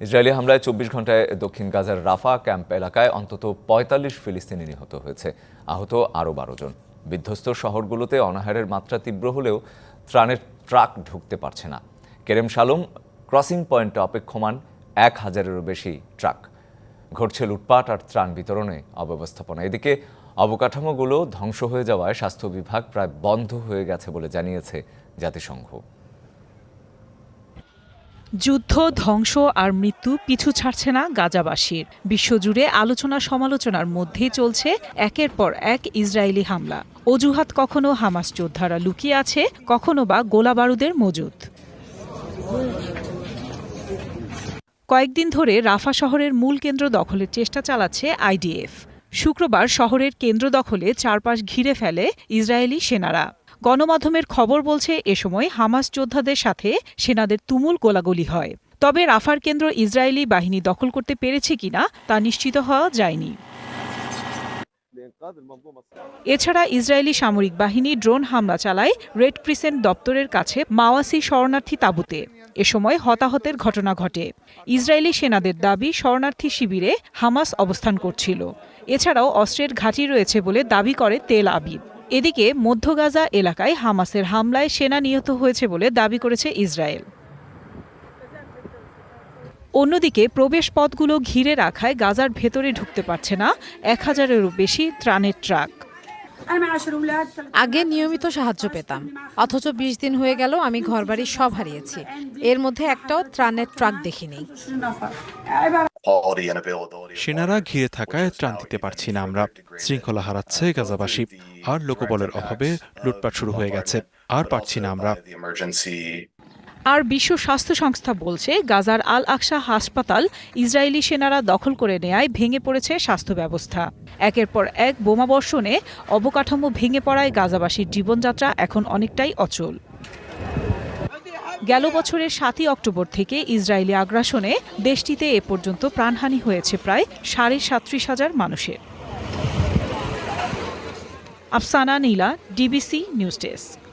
Israeli হামলায় চব্বিশ ঘন্টায় দক্ষিণ গাজার রাফা ক্যাম্প এলাকায় অন্তত পঁয়তাল্লিশ ফিলিস্তিনি নিহত হয়েছে। আহত আরও বারো জন। বিধ্বস্ত শহরগুলোতে অনাহারের মাত্রা তীব্র হলেও ত্রাণের ট্রাক ঢুকতে পারছে না। কেরেম শালুম ক্রসিং পয়েন্টে অপেক্ষমান এক হাজারেরও বেশি ট্রাক। ঘটছে লুটপাট আর ত্রাণ বিতরণে অব্যবস্থাপনা। এদিকে অবকাঠামোগুলো ধ্বংস হয়ে যাওয়ায় স্বাস্থ্য বিভাগ প্রায় বন্ধ হয়ে গেছে বলে জানিয়েছে জাতিসংঘ। যুদ্ধ, ধ্বংস আর মৃত্যু পিছু ছাড়ছে না গাজাবাসীর। বিশ্বজুড়ে আলোচনা সমালোচনার মধ্যেই চলছে একের পর এক ইসরায়েলি হামলা। অজুহাত কখনো হামাস যোদ্ধারা লুকিয়ে আছে, কখনো বা গোলাবারুদের মজুদ। কয়েকদিন ধরে রাফা শহরের মূল কেন্দ্র দখলের চেষ্টা চালাচ্ছে আইডিএফ। শুক্রবার শহরের কেন্দ্র দখলে চারপাশ ঘিরে ফেলে ইসরায়েলি সেনারা। গণমাধ্যমের খবর বলছে, এ সময় হামাস যোদ্ধাদের সাথে সেনাদের তুমুল গোলাগুলি হয়। তবে রাফার কেন্দ্র ইসরায়েলি বাহিনী দখল করতে পেরেছে কিনা, তা নিশ্চিত হওয়া যায়নি। এছাড়া ইসরায়েলি সামরিক বাহিনী ড্রোন হামলা চালায় রেড ক্রিসেন্ট দপ্তরের কাছে মাওয়াসি শরণার্থী তাঁবুতে। এ সময় হতাহতের ঘটনা ঘটে। ইসরায়েলি সেনাদের দাবি, শরণার্থী শিবিরে হামাস অবস্থান করছিল। এছাড়াও অস্ত্রের ঘাঁটি রয়েছে বলে দাবি করে তেল আবিব। এদিকে মধ্য গাজা এলাকায় হামাসের হামলায় সেনা নিহত হয়েছে বলে দাবি করেছে ইসরায়েল। অন্যদিকে প্রবেশ পথগুলো ঘিরে রাখায় গাজার ভেতরে ঢুকতে পারছে না এক হাজারেরও বেশি ত্রাণের ট্রাক। আগে নিয়মিত সাহায্য পেতাম, অথচ বিশ দিন হয়ে গেল আমি ঘরবাড়ি সব হারিয়েছি। এর মধ্যে একটাও ত্রাণের ট্রাক দেখিনি। সেনারা ঘিরে থাকায় ত্রাণ দিতে পারছি না আমরা। শৃঙ্খলা হারাচ্ছে গাজাবাসী। আর লোকবলের অভাবে লুটপাট শুরু হয়ে গেছে। আর পারছি না আমরা। আর বিশ্ব স্বাস্থ্য সংস্থা বলছে গাজার আল আকসা হাসপাতাল ইসরায়েলি সেনারা দখল করে নেয় ভেঙে পড়েছে স্বাস্থ্য ব্যবস্থা। একের পর এক বোমাবর্ষণে অবকাঠামো ভেঙে পড়ায় গাজাবাসীর জীবনযাত্রা এখন অনেকটাই অচল। গেল বছরের সাতই অক্টোবর থেকে ইসরায়েলি আগ্রাসনে দেশটিতে এ পর্যন্ত প্রাণহানি হয়েছে প্রায় সাড়ে সাতত্রিশ হাজার মানুষের। Afsana Nila, DBC news desk.